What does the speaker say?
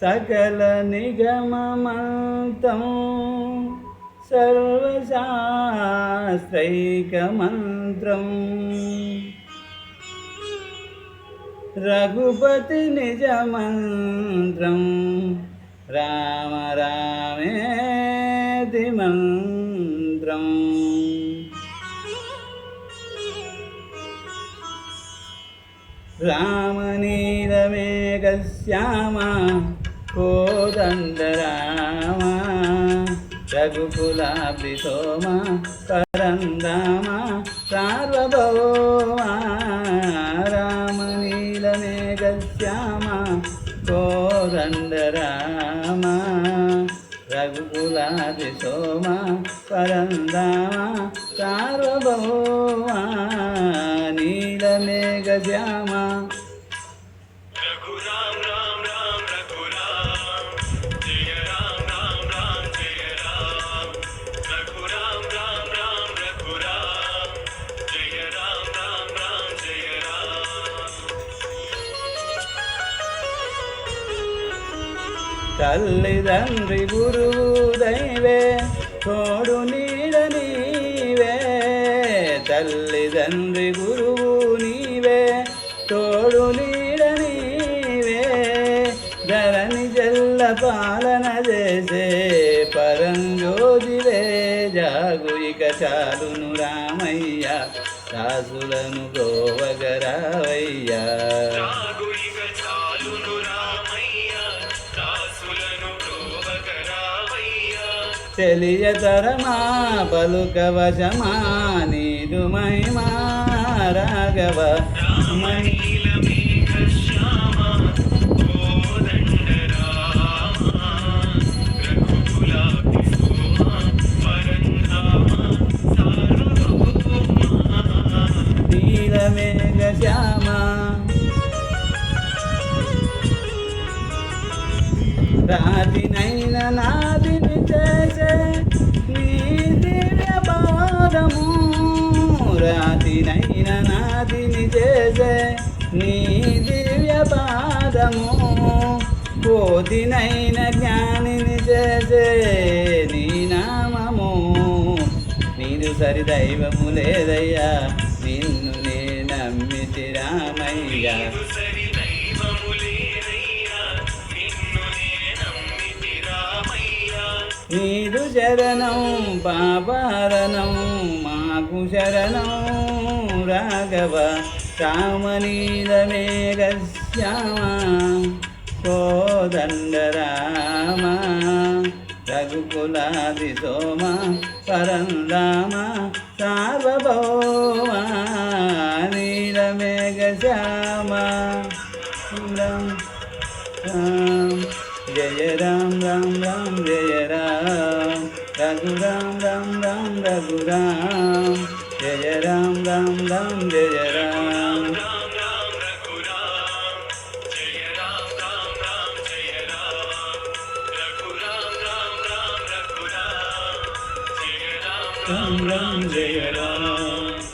సకల నిగమమంతం సర్వశాస్త్రైకమంత్రం రఘుపతి నిజమంత్రం రామ రామేది మంత్రం. రామనీలమేఘశ్యామ కోదండరామ రఘుకులాభి సోమ పరందామ సార్వభౌమ రామనీలమే గశ్యామ కోదండరామ రఘుకులాభి సోమ పరందామ సార్వభౌమ నీలమే గశ్యామ తల్లి తండ్రి గురువు దైవే తోడు నీడ నీవే. తల్లి తండ్రి గురువు నీవే తోడు నీడ నీవే. ధరణి జల్ల పాలన చేసే పరంజోజివే జాగు ఇక చాలును రామయ్య దాసులను గోవగరావయ్యా తెలియతరమా పలుకవశమా నీదు మహిమా రాఘవ మణి నీలమేఘ శ్యామ. రాతినైన చేసే నీ దివ్య పాదము. రాతినైన నాదిని చేసే నీ దివ్య పాదము. కోతినైన జ్ఞానిని చేసే నీ నామము. నీదు సరి దైవము లేదయ్యా నిన్ను నే నమ్మితి రామయ్యా. నీడు శరణం పాపహరణం మాకు శరణం రాఘవ రామనీలమేఘశ్యామ కోదండ రామ రఘుకులాది సోమ పరందామ సార్వభౌమ నీలమేఘశ్యామ. రామ రాम जय राम राम राम जय राम रघु राम राम राम रघु राम जय राम राम राम जय राम राम राम रघुराम जय राम राम राम जय राम रघुराम राम राम रघुराम जय राम राम राम जय राम रघुराम राम